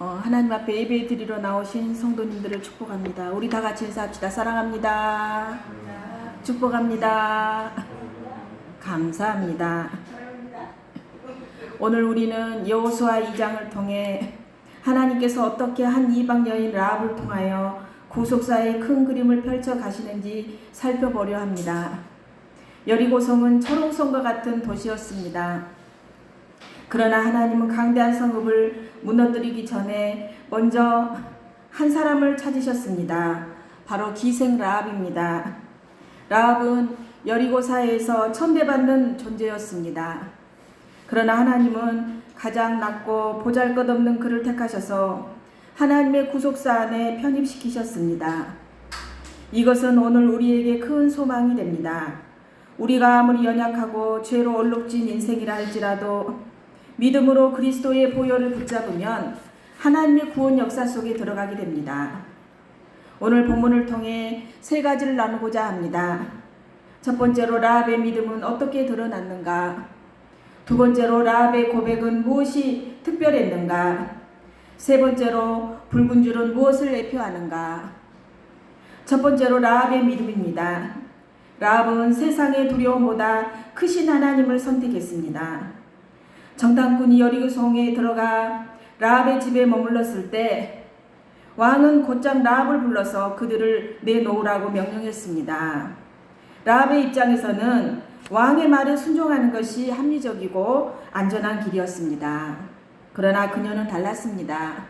어, 하나님 앞에 예배 드리러 나오신 성도님들을 축복합니다. 우리 다 같이 인사합시다. 사랑합니다. 축복합니다. 감사합니다. 오늘 우리는 여호수아 2장을 통해 하나님께서 어떻게 한 이방 여인 라합을 통하여 구속사의 큰 그림을 펼쳐 가시는지 살펴보려 합니다. 여리고성은 철옹성과 같은 도시였습니다. 그러나 하나님은 강대한 성읍을 무너뜨리기 전에 먼저 한 사람을 찾으셨습니다. 바로 기생 라합입니다. 라합은 여리고 사회에서 천대받는 존재였습니다. 그러나 하나님은 가장 낮고 보잘것없는 그를 택하셔서 하나님의 구속사 안에 편입시키셨습니다. 이것은 오늘 우리에게 큰 소망이 됩니다. 우리가 아무리 연약하고 죄로 얼룩진 인생이라 할지라도 믿음으로 그리스도의 보혈을 붙잡으면 하나님의 구원 역사 속에 들어가게 됩니다. 오늘 본문을 통해 세 가지를 나누고자 합니다. 첫 번째로 라합의 믿음은 어떻게 드러났는가? 두 번째로 라합의 고백은 무엇이 특별했는가? 세 번째로 붉은 줄은 무엇을 대표하는가? 첫 번째로 라합의 믿음입니다. 라합은 세상의 두려움보다 크신 하나님을 선택했습니다. 정탐꾼이 여리고 성에 들어가 라합의 집에 머물렀을 때 왕은 곧장 라합을 불러서 그들을 내놓으라고 명령했습니다. 라합의 입장에서는 왕의 말에 순종하는 것이 합리적이고 안전한 길이었습니다. 그러나 그녀는 달랐습니다.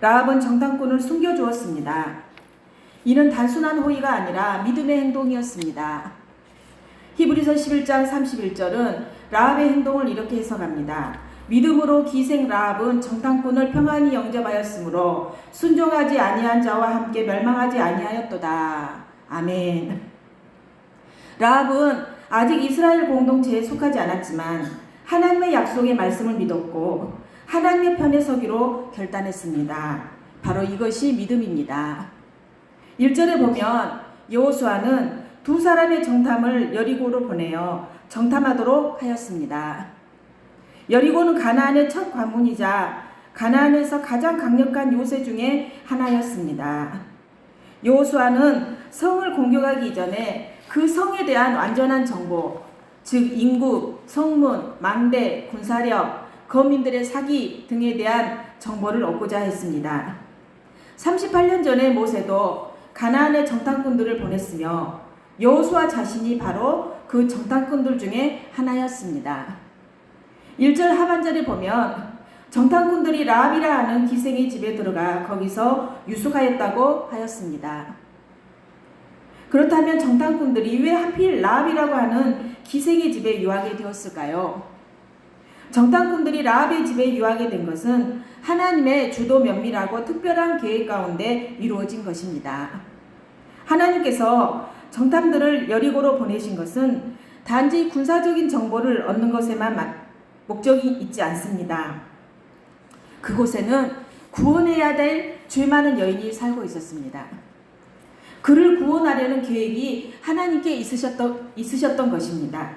라합은 정탐꾼을 숨겨주었습니다. 이는 단순한 호의가 아니라 믿음의 행동이었습니다. 히브리서 11장 31절은 라합의 행동을 이렇게 해석합니다. 믿음으로 기생 라합은 정탐꾼을 평안히 영접하였으므로 순종하지 아니한 자와 함께 멸망하지 아니하였도다. 아멘. 라합은 아직 이스라엘 공동체에 속하지 않았지만 하나님의 약속의 말씀을 믿었고 하나님의 편에 서기로 결단했습니다. 바로 이것이 믿음입니다. 1절에 보면 여호수아는 두 사람의 정탐을 여리고로 보내어 정탐하도록 하였습니다. 여리고는 가나안의 첫 관문이자 가나안에서 가장 강력한 요새 중에 하나였습니다. 여호수아는 성을 공격하기 전에 그 성에 대한 완전한 정보, 즉 인구, 성문, 망대, 군사력, 거민들의 사기 등에 대한 정보를 얻고자 했습니다. 38년 전에 모세도 가나안의 정탐꾼들을 보냈으며 여호수아 자신이 바로 그 정탐꾼들 중에 하나였습니다. 1절 하반절에 보면 정탐꾼들이 라합이라 하는 기생의 집에 들어가 거기서 유숙하였다고 하였습니다. 그렇다면 정탐꾼들이 왜 하필 라합이라고 하는 기생의 집에 유하게 되었을까요? 정탐꾼들이 라합의 집에 유하게 된 것은 하나님의 주도 면밀하고 특별한 계획 가운데 이루어진 것입니다. 하나님께서 정탐들을 여리고로 보내신 것은 단지 군사적인 정보를 얻는 것에만 목적이 있지 않습니다. 그곳에는 구원해야 될 죄 많은 여인이 살고 있었습니다. 그를 구원하려는 계획이 하나님께 있으셨던, 있으셨던 것입니다.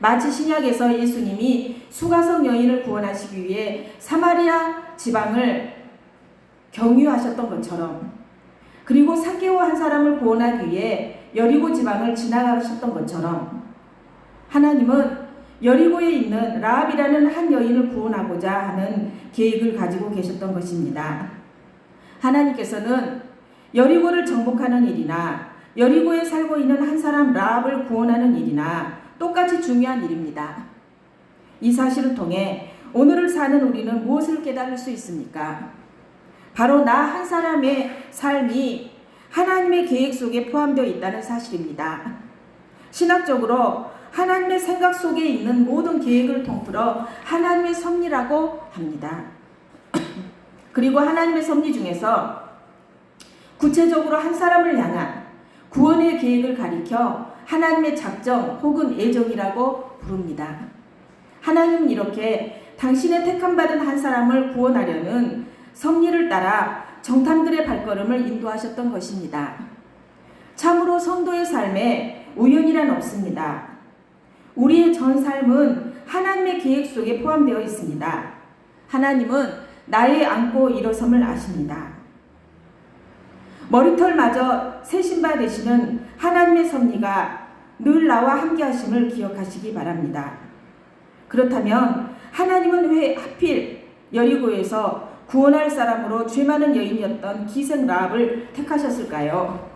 마치 신약에서 예수님이 수가성 여인을 구원하시기 위해 사마리아 지방을 경유하셨던 것처럼 그리고 사개오 한 사람을 구원하기 위해 여리고 지방을 지나가셨던 것처럼 하나님은 여리고에 있는 라합이라는 한 여인을 구원하고자 하는 계획을 가지고 계셨던 것입니다. 하나님께서는 여리고를 정복하는 일이나 여리고에 살고 있는 한 사람 라합을 구원하는 일이나 똑같이 중요한 일입니다. 이 사실을 통해 오늘을 사는 우리는 무엇을 깨달을 수 있습니까? 바로 나 한 사람의 삶이 하나님의 계획 속에 포함되어 있다는 사실입니다. 신학적으로 하나님의 생각 속에 있는 모든 계획을 통틀어 하나님의 섭리라고 합니다. 그리고 하나님의 섭리 중에서 구체적으로 한 사람을 향한 구원의 계획을 가리켜 하나님의 작정 혹은 예정이라고 부릅니다. 하나님은 이렇게 당신의 택함받은 한 사람을 구원하려는 섭리를 따라 정탐들의 발걸음을 인도하셨던 것입니다. 참으로 성도의 삶에 우연이란 없습니다. 우리의 전 삶은 하나님의 계획 속에 포함되어 있습니다. 하나님은 나의 안고 일어섬을 아십니다. 머리털마저 새 신바 되시는 하나님의 섭리가 늘 나와 함께 하심을 기억하시기 바랍니다. 그렇다면 하나님은 왜 하필 여리고에서 구원할 사람으로 죄 많은 여인이었던 기생 라합을 택하셨을까요?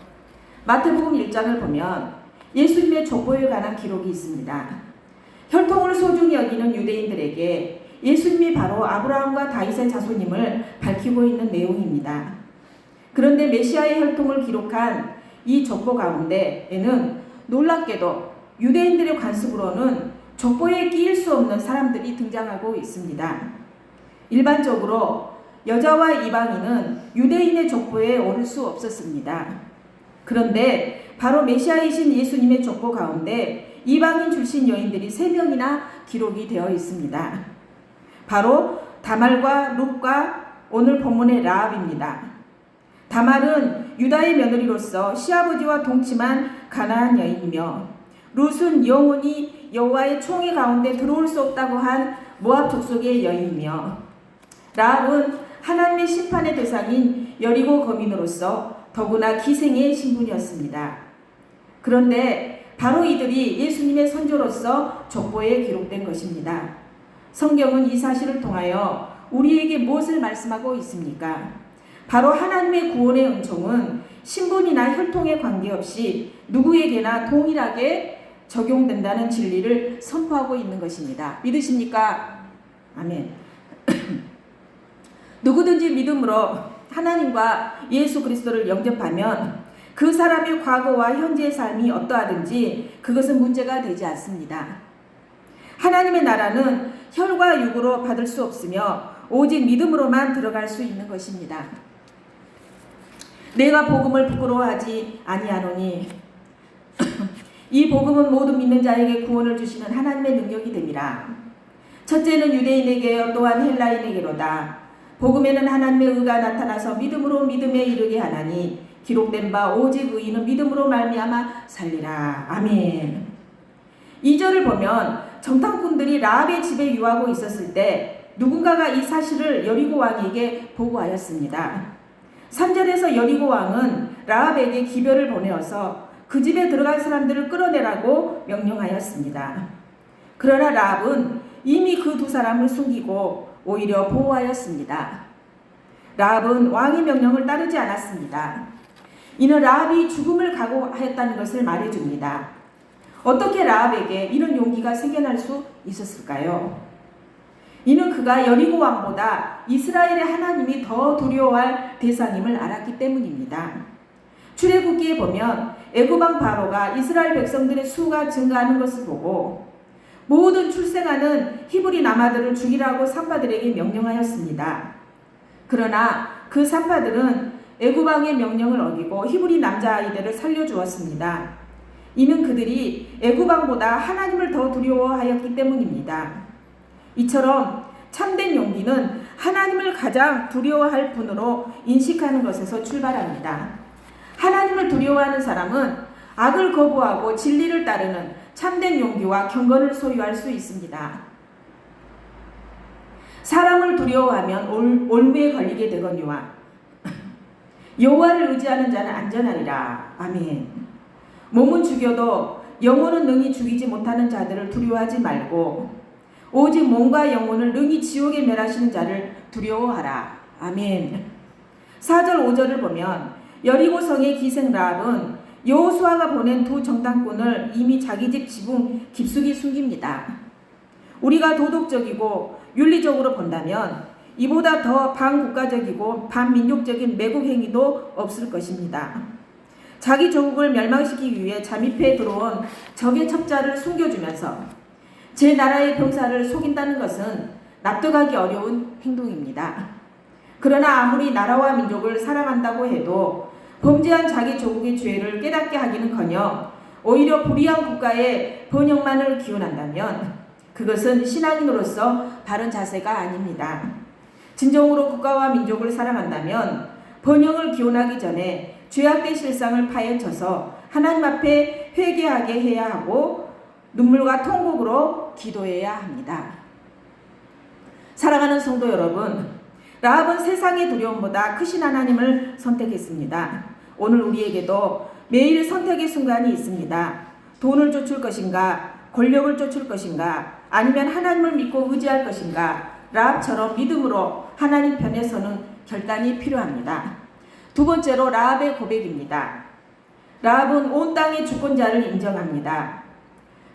마태복음 1장을 보면 예수님의 족보에 관한 기록이 있습니다. 혈통을 소중히 여기는 유대인들에게 예수님이 바로 아브라함과 다윗의 자손임을 밝히고 있는 내용입니다. 그런데 메시아의 혈통을 기록한 이 족보 가운데에는 놀랍게도 유대인들의 관습으로는 족보에 끼일 수 없는 사람들이 등장하고 있습니다. 일반적으로 여자와 이방인은 유대인의 족보에 오를 수 없었습니다. 그런데 바로 메시아이신 예수님의 족보 가운데 이방인 출신 여인들이 세 명이나 기록이 되어 있습니다. 바로 다말과 룩과 오늘 본문의 라합입니다. 다말은 유다의 며느리로서 시아버지와 동침한 가나안 여인이며 룻은 영원히 여호와의 총회 가운데 들어올 수 없다고 한 모압 족속의 여인이며 라합은 하나님의 심판의 대상인 여리고 거민으로서 더구나 기생의 신분이었습니다. 그런데 바로 이들이 예수님의 선조로서 족보에 기록된 것입니다. 성경은 이 사실을 통하여 우리에게 무엇을 말씀하고 있습니까? 바로 하나님의 구원의 은총은 신분이나 혈통에 관계없이 누구에게나 동일하게 적용된다는 진리를 선포하고 있는 것입니다. 믿으십니까? 아멘. 누구든지 믿음으로 하나님과 예수 그리스도를 영접하면 그 사람의 과거와 현재의 삶이 어떠하든지 그것은 문제가 되지 않습니다. 하나님의 나라는 혈과 육으로 받을 수 없으며 오직 믿음으로만 들어갈 수 있는 것입니다. 내가 복음을 부끄러워하지 아니하노니 이 복음은 모든 믿는 자에게 구원을 주시는 하나님의 능력이 됨이라. 첫째는 유대인에게요 또한 헬라인에게로다. 복음에는 하나님의 의가 나타나서 믿음으로 믿음에 이르게 하나니 기록된 바 오직 의인은 믿음으로 말미암아 살리라. 아멘. 2절을 보면 정탐꾼들이 라합의 집에 유하고 있었을 때 누군가가 이 사실을 여리고 왕에게 보고하였습니다. 3절에서 여리고 왕은 라합에게 기별을 보내어서 그 집에 들어간 사람들을 끌어내라고 명령하였습니다. 그러나 라합은 이미 그 두 사람을 숨기고 오히려 보호하였습니다. 라합은 왕의 명령을 따르지 않았습니다. 이는 라합이 죽음을 각오하였다는 것을 말해줍니다. 어떻게 라합에게 이런 용기가 생겨날 수 있었을까요? 이는 그가 여리고 왕보다 이스라엘의 하나님이 더 두려워할 대상임을 알았기 때문입니다. 출애굽기에 보면 애굽 왕 바로가 이스라엘 백성들의 수가 증가하는 것을 보고 모든 출생하는 히브리 남아들을 죽이라고 산파들에게 명령하였습니다. 그러나 그 산파들은 애굽왕의 명령을 어기고 히브리 남자아이들을 살려주었습니다. 이는 그들이 애굽왕보다 하나님을 더 두려워하였기 때문입니다. 이처럼 참된 용기는 하나님을 가장 두려워할 분으로 인식하는 것에서 출발합니다. 하나님을 두려워하는 사람은 악을 거부하고 진리를 따르는 참된 용기와 경건을 소유할 수 있습니다. 사람을 두려워하면 올, 올무에 걸리게 되거니와 여호와를 의지하는 자는 안전하리라. 아멘. 몸은 죽여도 영혼은 능히 죽이지 못하는 자들을 두려워하지 말고 오직 몸과 영혼을 능히 지옥에 멸하시는 자를 두려워하라. 아멘. 4절 5절을 보면 여리고 성의 기생 라합은 여호수아가 보낸 두 정탐꾼을 이미 자기 집 지붕 깊숙이 숨깁니다. 우리가 도덕적이고 윤리적으로 본다면 이보다 더 반국가적이고 반민족적인 매국 행위도 없을 것입니다. 자기 조국을 멸망시키기 위해 잠입해 들어온 적의 첩자를 숨겨주면서 제 나라의 병사를 속인다는 것은 납득하기 어려운 행동입니다. 그러나 아무리 나라와 민족을 사랑한다고 해도 범죄한 자기 조국의 죄를 깨닫게 하기는커녕 오히려 불의한 국가의 번영만을 기원한다면 그것은 신앙인으로서 바른 자세가 아닙니다. 진정으로 국가와 민족을 사랑한다면 번영을 기원하기 전에 죄악된 실상을 파헤쳐서 하나님 앞에 회개하게 해야 하고 눈물과 통곡으로 기도해야 합니다. 사랑하는 성도 여러분, 라합은 세상의 두려움보다 크신 하나님을 선택했습니다. 오늘 우리에게도 매일 선택의 순간이 있습니다. 돈을 쫓을 것인가, 권력을 쫓을 것인가, 아니면 하나님을 믿고 의지할 것인가, 라합처럼 믿음으로 하나님 편에 서는 결단이 필요합니다. 두 번째로 라합의 고백입니다. 라합은 온 땅의 주권자를 인정합니다.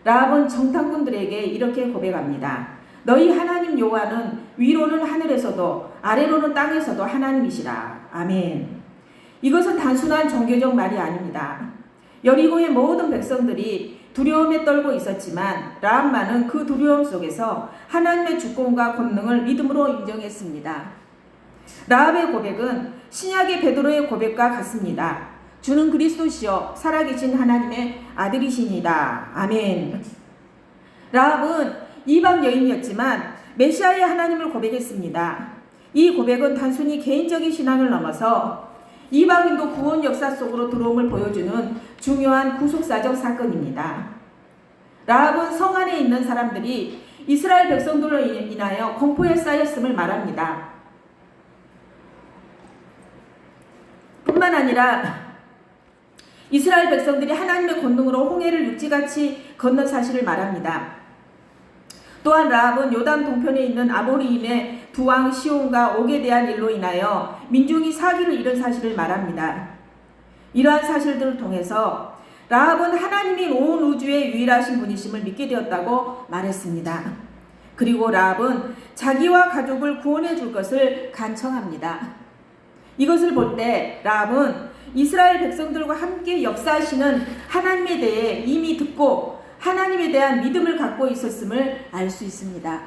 라합은 정탐꾼들에게 이렇게 고백합니다. 너희 하나님 여호와는 위로는 하늘에서도 아래로는 땅에서도 하나님이시라. 아멘. 이것은 단순한 종교적 말이 아닙니다. 여리고의 모든 백성들이 두려움에 떨고 있었지만 라합만은 그 두려움 속에서 하나님의 주권과 권능을 믿음으로 인정했습니다. 라합의 고백은 신약의 베드로의 고백과 같습니다. 주는 그리스도시요 살아계신 하나님의 아들이시니다. 아멘. 라합은 이방 여인이었지만 메시아의 하나님을 고백했습니다. 이 고백은 단순히 개인적인 신앙을 넘어서 이방인도 구원 역사 속으로 들어옴을 보여주는 중요한 구속사적 사건입니다. 라합은 성 안에 있는 사람들이 이스라엘 백성들로 인하여 공포에 쌓였음을 말합니다. 뿐만 아니라 이스라엘 백성들이 하나님의 권능으로 홍해를 육지같이 건넌 사실을 말합니다. 또한 라합은 요단 동편에 있는 아모리인의 두 왕 시온과 옥에 대한 일로 인하여 민중이 사기를 잃은 사실을 말합니다. 이러한 사실들을 통해서 라합은 하나님이 온 우주의 유일하신 분이심을 믿게 되었다고 말했습니다. 그리고 라합은 자기와 가족을 구원해 줄 것을 간청합니다. 이것을 볼 때 라합은 이스라엘 백성들과 함께 역사하시는 하나님에 대해 이미 듣고 하나님에 대한 믿음을 갖고 있었음을 알 수 있습니다.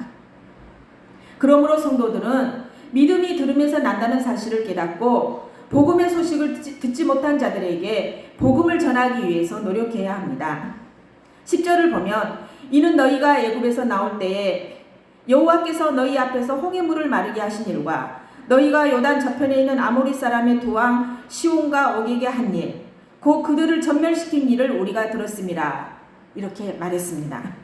그러므로 성도들은 믿음이 들으면서 난다는 사실을 깨닫고 복음의 소식을 듣지 못한 자들에게 복음을 전하기 위해서 노력해야 합니다. 10절을 보면 이는 너희가 애굽에서 나올 때에 여호와께서 너희 앞에서 홍해물을 마르게 하신 일과 너희가 요단 저편에 있는 아모리 사람의 두 왕 시온과 옥에게 한 일, 곧 그들을 전멸시킨 일을 우리가 들었습니다. 이렇게 말했습니다.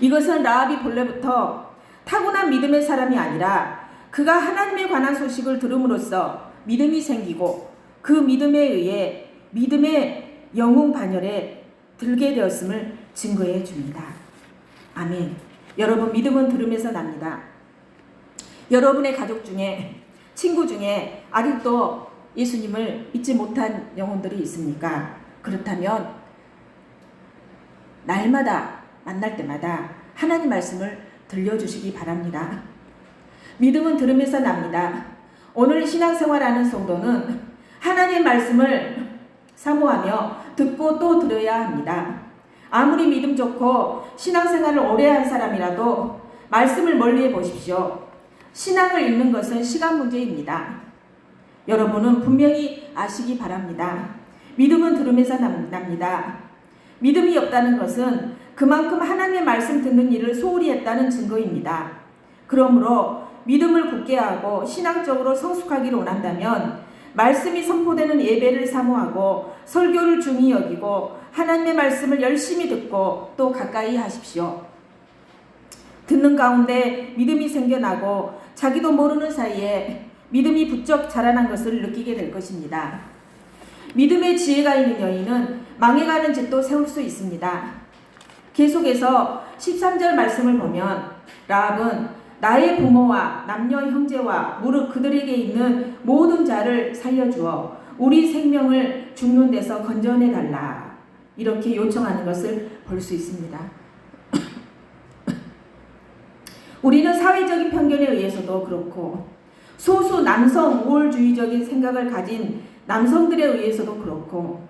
이것은 라합이 본래부터 타고난 믿음의 사람이 아니라 그가 하나님에 관한 소식을 들음으로써 믿음이 생기고 그 믿음에 의해 믿음의 영웅 반열에 들게 되었음을 증거해 줍니다. 아멘. 여러분 믿음은 들음에서 납니다. 여러분의 가족 중에 친구 중에 아직도 예수님을 잊지 못한 영혼들이 있습니까? 그렇다면 날마다 만날 때마다 하나님 말씀을 들려주시기 바랍니다. 믿음은 들음에서 납니다. 오늘 신앙생활하는 성도는 하나님 말씀을 사모하며 듣고 또 들어야 합니다. 아무리 믿음 좋고 신앙생활을 오래 한 사람이라도 말씀을 멀리 해 보십시오. 신앙을 읽는 것은 시간 문제입니다. 여러분은 분명히 아시기 바랍니다. 믿음은 들음에서 납니다. 믿음이 없다는 것은 그만큼 하나님의 말씀 듣는 일을 소홀히 했다는 증거입니다. 그러므로 믿음을 굳게 하고 신앙적으로 성숙하기를 원한다면 말씀이 선포되는 예배를 사모하고 설교를 중히 여기고 하나님의 말씀을 열심히 듣고 또 가까이 하십시오. 듣는 가운데 믿음이 생겨나고 자기도 모르는 사이에 믿음이 부쩍 자라난 것을 느끼게 될 것입니다. 믿음의 지혜가 있는 여인은 망해가는 집도 세울 수 있습니다. 계속해서 13절 말씀을 보면 라합은 나의 부모와 남녀 형제와 무릇 그들에게 있는 모든 자를 살려주어 우리 생명을 죽는 데서 건져내 달라 이렇게 요청하는 것을 볼 수 있습니다. 우리는 사회적인 편견에 의해서도 그렇고 소수 남성 우월주의적인 생각을 가진 남성들에 의해서도 그렇고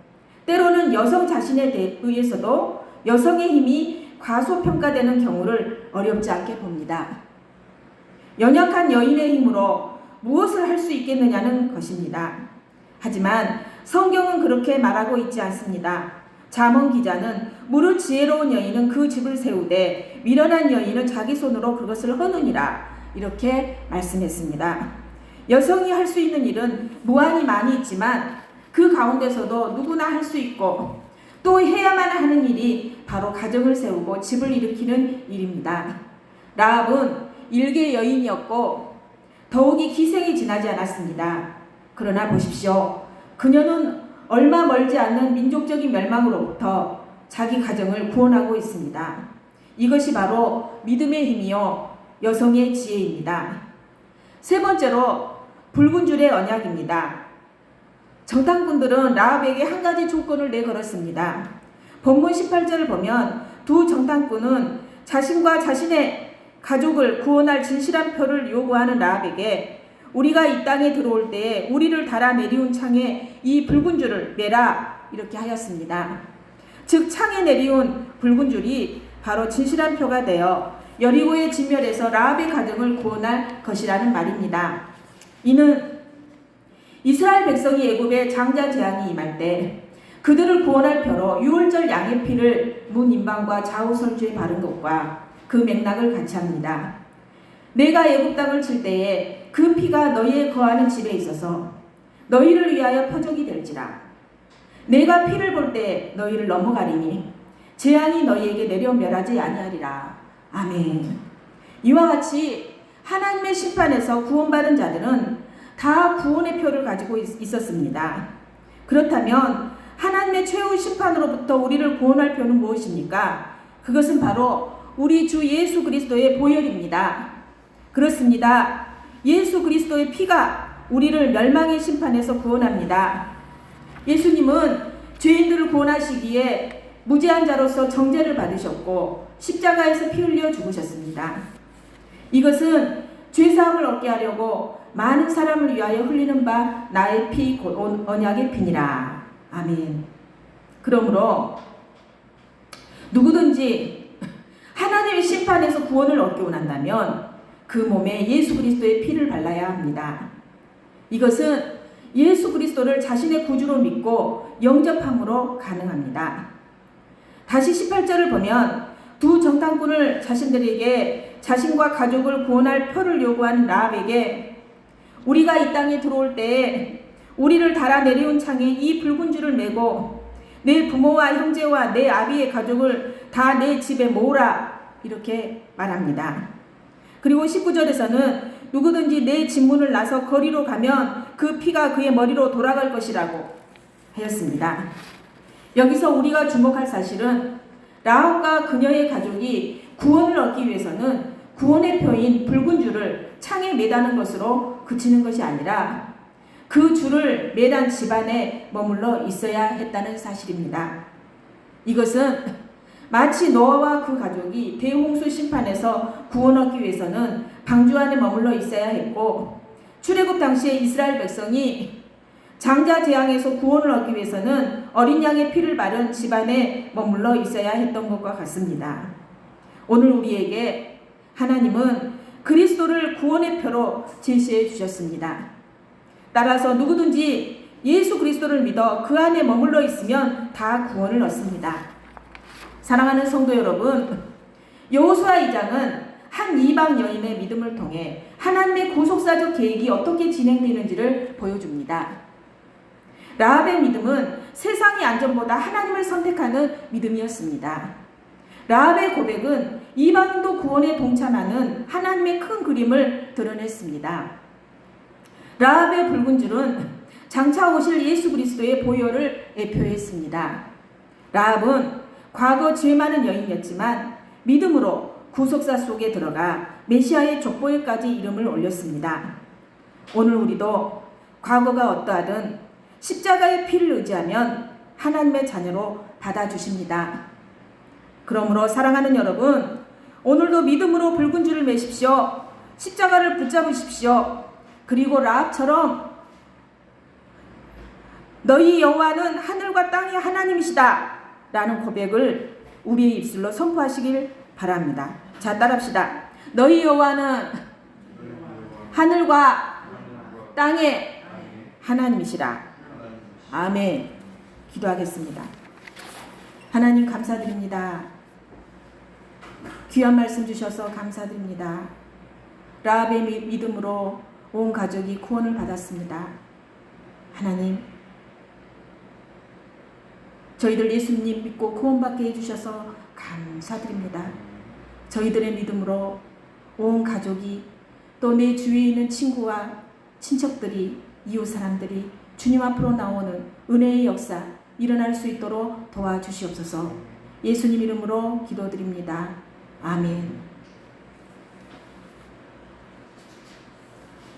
때로는 여성 자신에 의해서도 여성의 힘이 과소평가되는 경우를 어렵지 않게 봅니다. 연약한 여인의 힘으로 무엇을 할 수 있겠느냐는 것입니다. 하지만 성경은 그렇게 말하고 있지 않습니다. 자문 기자는 무릇 지혜로운 여인은 그 집을 세우되 미련한 여인은 자기 손으로 그것을 허느니라 이렇게 말씀했습니다. 여성이 할 수 있는 일은 무한히 많이 있지만 그 가운데서도 누구나 할 수 있고 또 해야만 하는 일이 바로 가정을 세우고 집을 일으키는 일입니다. 라합은 일개 여인이었고 더욱이 기생이 지나지 않았습니다. 그러나 보십시오. 그녀는 얼마 멀지 않는 민족적인 멸망으로부터 자기 가정을 구원하고 있습니다. 이것이 바로 믿음의 힘이요 여성의 지혜입니다. 세 번째로 붉은 줄의 언약입니다. 정탐꾼들은 라합에게 한 가지 조건을 내걸었습니다. 본문 18절을 보면 두 정탐꾼은 자신과 자신의 가족을 구원할 진실한 표를 요구하는 라합에게 우리가 이 땅에 들어올 때에 우리를 달아 내리운 창에 이 붉은 줄을 매라 이렇게 하였습니다. 즉 창에 내리운 붉은 줄이 바로 진실한 표가 되어 여리고의 진멸에서 라합의 가정을 구원할 것이라는 말입니다. 이는 이스라엘 백성이 애굽의 장자 재앙이 임할 때 그들을 구원할 표로 유월절 양의 피를 문 인방과 좌우 설주에 바른 것과 그 맥락을 같이 합니다. 내가 애굽 땅을 칠 때에 그 피가 너희의 거하는 집에 있어서 너희를 위하여 표적이 될지라. 내가 피를 볼 때 너희를 넘어가리니 재앙이 너희에게 내려 멸하지 아니하리라. 아멘. 이와 같이 하나님의 심판에서 구원받은 자들은 다 구원의 표를 가지고 있, 있었습니다. 그렇다면 하나님의 최후 심판으로부터 우리를 구원할 표는 무엇입니까? 그것은 바로 우리 주 예수 그리스도의 보혈입니다. 그렇습니다. 예수 그리스도의 피가 우리를 멸망의 심판에서 구원합니다. 예수님은 죄인들을 구원하시기에 무죄한 자로서 정죄를 받으셨고 십자가에서 피 흘려 죽으셨습니다. 이것은 죄사함을 얻게 하려고 많은 사람을 위하여 흘리는 바 나의 피, 곧 언약의 피니라. 아멘. 그러므로 누구든지 하나님의 심판에서 구원을 얻기 원한다면 그 몸에 예수 그리스도의 피를 발라야 합니다. 이것은 예수 그리스도를 자신의 구주로 믿고 영접함으로 가능합니다. 다시 18절을 보면 두 정탐꾼을 자신들에게 자신과 가족을 구원할 표를 요구한 라합에게 우리가 이 땅에 들어올 때에 우리를 달아 내려온 창에 이 붉은 줄을 메고 내 부모와 형제와 내 아비의 가족을 다 내 집에 모으라 이렇게 말합니다. 그리고 19절에서는 누구든지 내 집문을 나서 거리로 가면 그 피가 그의 머리로 돌아갈 것이라고 하였습니다. 여기서 우리가 주목할 사실은 라합과 그녀의 가족이 구원을 얻기 위해서는 구원의 표인 붉은 줄을 창에 매다는 것으로 그치는 것이 아니라 그 줄을 매단 집안에 머물러 있어야 했다는 사실입니다. 이것은 마치 노아와 그 가족이 대홍수 심판에서 구원 얻기 위해서는 방주 안에 머물러 있어야 했고 출애굽 당시에 이스라엘 백성이 장자 재앙에서 구원을 얻기 위해서는 어린 양의 피를 바른 집안에 머물러 있어야 했던 것과 같습니다. 오늘 우리에게 하나님은 그리스도를 구원의 표로 제시해 주셨습니다. 따라서 누구든지 예수 그리스도를 믿어 그 안에 머물러 있으면 다 구원을 얻습니다. 사랑하는 성도 여러분, 여호수아 2장은 한 이방 여인의 믿음을 통해 하나님의 구속사적 계획이 어떻게 진행되는지를 보여줍니다. 라합의 믿음은 세상의 안전보다 하나님을 선택하는 믿음이었습니다. 라합의 고백은 이방인도 구원에 동참하는 하나님의 큰 그림을 드러냈습니다. 라합의 붉은 줄은 장차 오실 예수 그리스도의 보혈을 애표했습니다. 라합은 과거 죄 많은 여인이었지만 믿음으로 구속사 속에 들어가 메시아의 족보에까지 이름을 올렸습니다. 오늘 우리도 과거가 어떠하든 십자가의 피를 의지하면 하나님의 자녀로 받아주십니다. 그러므로 사랑하는 여러분, 오늘도 믿음으로 붉은 줄을 매십시오. 십자가를 붙잡으십시오. 그리고 라합처럼 너희 여호와는 하늘과 땅의 하나님이시다. 라는 고백을 우리의 입술로 선포하시길 바랍니다. 자, 따라합시다. 너희 여호와는 하늘과 땅의 하나님이시라. 아멘. 기도하겠습니다. 하나님 감사드립니다. 귀한 말씀 주셔서 감사드립니다. 라합의 믿음으로 온 가족이 구원을 받았습니다. 하나님, 저희들 예수님 믿고 구원받게 해주셔서 감사드립니다. 저희들의 믿음으로 온 가족이 또 내 주위에 있는 친구와 친척들이 이웃 사람들이 주님 앞으로 나오는 은혜의 역사 일어날 수 있도록 도와주시옵소서. 예수님 이름으로 기도드립니다. 아멘.